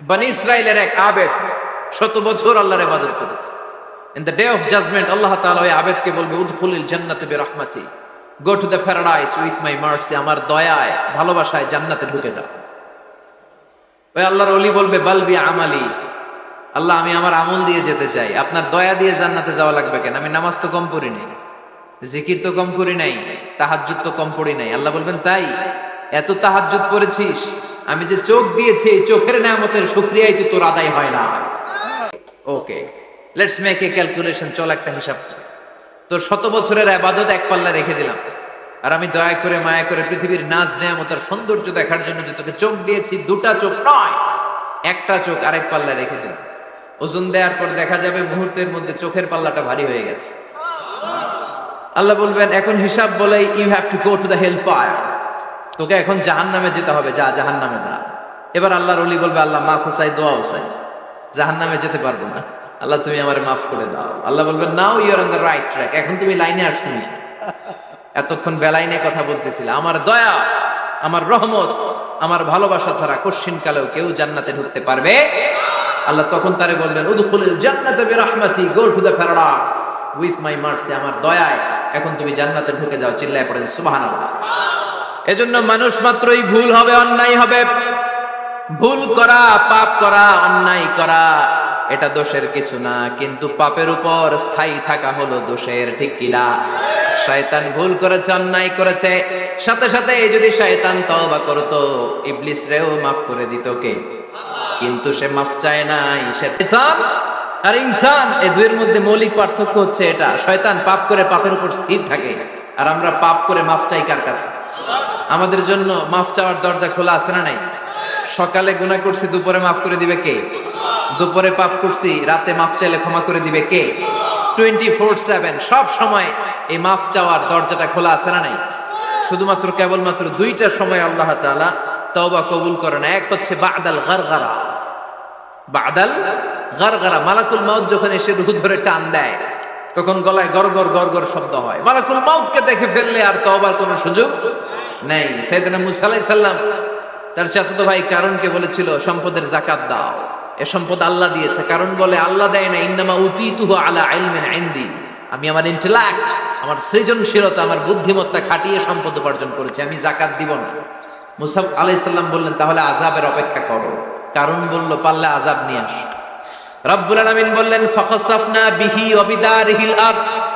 বানি ইসরায়েলের এক আবেদ শত বছর আল্লাহর ইবাদত করেছে। In the day of judgement Allah তাআলা ওই আবেদকে বলবে, উদখুলিল জান্নাতে go to the paradise with my mercy আমার দয়ায়, ভালোবাসায় জান্নাতে ঢুকে যাও। ওই আল্লাহর ওলি বলবে বালবি আমালি। আল্লাহ, আমি আমার আমল দিয়ে যেতে চাই। আপনার দয়া দিয়ে জান্নাতে যাওয়া লাগবে কেন? আমি নামাজ তো কম পড়ি নাই, জিকির তো কম করি নাই, তাহাজ্জুদ তো কম পড়ি নাই। আল্লাহ বলবেন, তাই? এত তাহাজ্জুদ পড়েছিস? আমি যে চোখ দিয়েছি, এই চোখের নামতের শুক্রিয়াই তো তোর আদায় হয় না। Okay let's make a calculation চল একটা হিসাব তোর শত বছরের আবাদত এক পাল্লা রেখে দিলাম। আর আমি দয়া করে, মায়া করে পৃথিবীর নাচ নেয়ামতার সৌন্দর্য দেখার জন্য যে তোকে চোখ দিয়েছি, দুটা চোখ নয়, একটা চোখ আরেক পাল্লা রেখে দিলাম। ওজন দেওয়ার পর দেখা যাবে মুহূর্তের মধ্যে চোখের পাল্লাটা ভারী হয়ে গেছে। আল্লাহ বলবেন, এখন হিসাব বলে you have to go to the hell fire তোকে এখন জাহান নামে যেতে হবে, যা জাহান নামে যা। এবার আল্লাহর অলি বলবে, আল্লাহ, মাফ হুসাই দোয়া হুসাই জাহান নামে যেতে পারব না। আল্লাহ, তুমি আমার মাফ করে দাও। আল্লাহ বলবে now you're on the right track এখন তুমি লাইনে আসছো এতক্ষণ বেলাইনে কথা বলতেছিলে। আমার দয়া, আমার রহমত, আমার ভালোবাসা ছাড়া কশ্চিন কালেও কেউ জান্নাতে ঢুকতে পারবে? আল্লাহ তখন তারে বললেন, উদখুলিল জান্নাতে বিরহমাতি go to the paradise. With my mercy আমার দয়ায়, এখন তুমি জান্নাতে ঢুকে যাও, চিল্লায় পড়েন সুবহানাল্লাহ। এজন্য মানুষ মাত্রই ভুল হবে, অন্যায় হবে। ভুল করা, পাপ করা, অন্যায় করা, এটা দোষের কিছু না। কিন্তু পাপের উপর স্থায়ী থাকা হলো দোষের, ঠিক কিনা শয়তান ভুল করেছে, অন্যায় করেছে। সাথে সাথে যদি শয়তান তওবা করতো, ইবলিস রেও মাফ করে দিত কে? কিন্তু সে মাফ চায় নাই। সে শয়তান আর ইনসান এই দুয়ের মধ্যে মৌলিক পার্থক্য হচ্ছে এটা। শয়তান পাপ করে পাপের উপর স্থির থাকে। আর আমরা পাপ করে মাফ চাই কার কাছে? আমাদের জন্য মাফ চাওয়ার দরজা খোলা আছে না নাই? সকালে গুনাহ করছি, দুপুরে মাফ করে দিবে কে? দুপুরে পাপ করছি, রাতে মাফ চাইলে ক্ষমা করে দিবে কে? টোয়েন্টি ফোর সেভেন সব সময় এই মাফ চাওয়ার দরজাটা খোলা আছে না নাই? শুধুমাত্র কেবলমাত্র দুইটা সময় আল্লাহ তাআলা তওবা কবুল করে না। এক হচ্ছে বাদাল গারগারা। বাদাল গারগারা, মালাকুল মাউত যখন এসে রুহু ধরে টান দেয়, তখন গলায় গরগর গরগর শব্দ হয়। মালাকুল মাউতকে দেখে ফেললে আর তওবার কোনো সুযোগ নেই। সাইয়েদনা মুসা আলাইহিস সালাম তার চাচাতো ভাই কারণকে বলেছিল, সম্পদের জাকাত দাও। এ সম্পদ আল্লাহ দিয়েছে। কারণ বলে, আল্লাহ দেয় না ইন্নামা আলা ইলমিন ইনদি। আমি আমার ইন্টেলেক্ট আমার সৃজনশীলতা, আমার বুদ্ধিমত্তা খাটিয়ে সম্পদ উপার্জন করেছি। আমি জাকাত দিব না। মুসাফ আলাইহিস সালাম বললেন, তাহলে আজাবের অপেক্ষা করো। কারণ বলল, পারলে আযাব নিয়ে আস। রব্বুল আলামিন বললেন, ফাখাসাফনা বিহি ওয়া বিদারিহিল আরদ।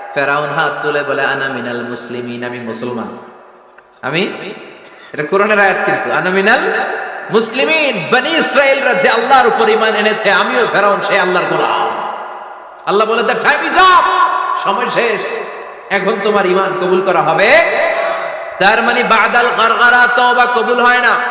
ফেরাউন হাত তুলে বলে, আনা মিনাল মুসলিমিন, আমি মুসলমান। আমি? এটা কোরআনের আয়াত কিন্তু। আনা মিনাল মুসলিমিন, বনি ইসরায়েলরা যে আল্লাহর উপর ঈমান এনেছে, আমিও ফেরাউন, সেই আল্লাহর গোলাম। আল্লাহ বলে দ্য টাইম ইজ আপ সময় শেষ। এখন তোমার ঈমান কবুল করা হবে। তার মানে বাদাল গারগারা তওবা কবুল হয় না।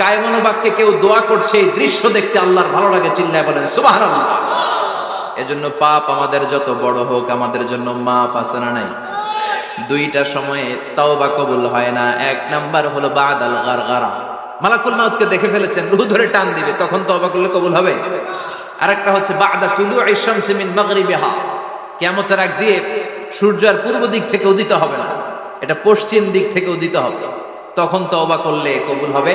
কায়মনো বাক্যে কেউ দোয়া করছে, এই দৃশ্য দেখতে আল্লাহর ভালো লাগে, চিল্লায় বলেন, সুবহানাল্লাহ। এজন্য পাপ আমাদের যত বড় হোক, আমাদের জন্য মাফ আছে না নাই? দুইটা সময়ে তাও তাওবা কবুল হয় না, এক নাম্বার হলো বাদাল গারগারা। মালাকুল মাউতকে দেখে ফেলেছেন, রুহ ধরে টান দিবে, তখন তওবা করলে কবুল হবে? আরেকটা হচ্ছে, বাদা তুলু শামসি মিন মাগরিবিহা। কিয়ামতের আগ দিয়ে সূর্য আর পূর্ব দিক থেকে উদিত হবে না, এটা পশ্চিম দিক থেকে উদিত হবে। তখন তওবা করলে কবুল হবে?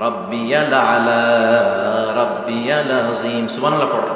রব্বিয়াল আলা রব্বিয়াল আজিম সুবহানাল্লাহ পড়ো